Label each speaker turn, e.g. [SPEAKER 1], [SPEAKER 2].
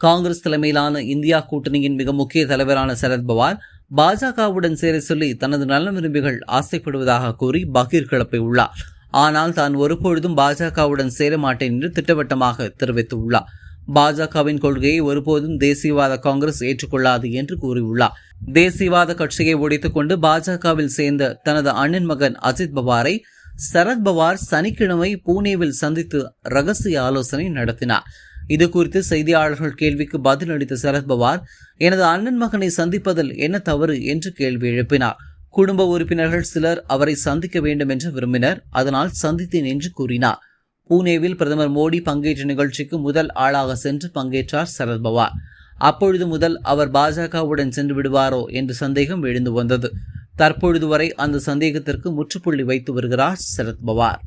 [SPEAKER 1] காங்கிரஸ் தலைமையிலான இந்தியா கூட்டணியின் மிக முக்கிய தலைவரான சரத்பவார் பாஜகவுடன் சேர சொல்லி தனது நல விரும்பிகள் ஆசைப்படுவதாக கூறி பகீர் கிளப்பியுள்ளார். ஆனால் தான் ஒருபொழுதும் பாஜகவுடன் சேர மாட்டேன் என்று திட்டவட்டமாக தெரிவித்துள்ளார். பாஜகவின் கொள்கையை ஒருபோதும் தேசியவாத காங்கிரஸ் ஏற்றுக்கொள்ளாது என்று கூறியுள்ளார். தேசியவாத கட்சியை உடைத்துக்கொண்டு பாஜகவில் சேர்ந்த தனது அண்ணன் மகன் அஜித் பவாரை சரத்பவார் சனிக்கிழமை பூனேவில் சந்தித்து ரகசிய ஆலோசனை நடத்தினார். இது குறித்து செய்தியாளர்கள் கேள்விக்கு பதில் அளித்த சரத்பவார் எனது அண்ணன் மகனை சந்திப்பதில் என்ன தவறு? என்று கேள்வி எழுப்பினார். குடும்ப உறுப்பினர்கள் சிலர் அவரை சந்திக்க வேண்டும் என்று விரும்பினர். அதனால் சந்தித்தேன் என்று கூறினார். பூனேவில் பிரதமர் மோடி பங்கேற்ற நிகழ்ச்சிக்கு முதல் ஆளாக சென்று பங்கேற்றார் சரத்பவார் அப்பொழுது முதல் அவர் பாஜகவுடன் சென்று விடுவாரோ என்ற சந்தேகம் எழுந்து வந்தது. தற்பொழுது வரை அந்த சந்தேகத்திற்கு முற்றுப்புள்ளி வைத்து வருகிறார் சரத்பவார்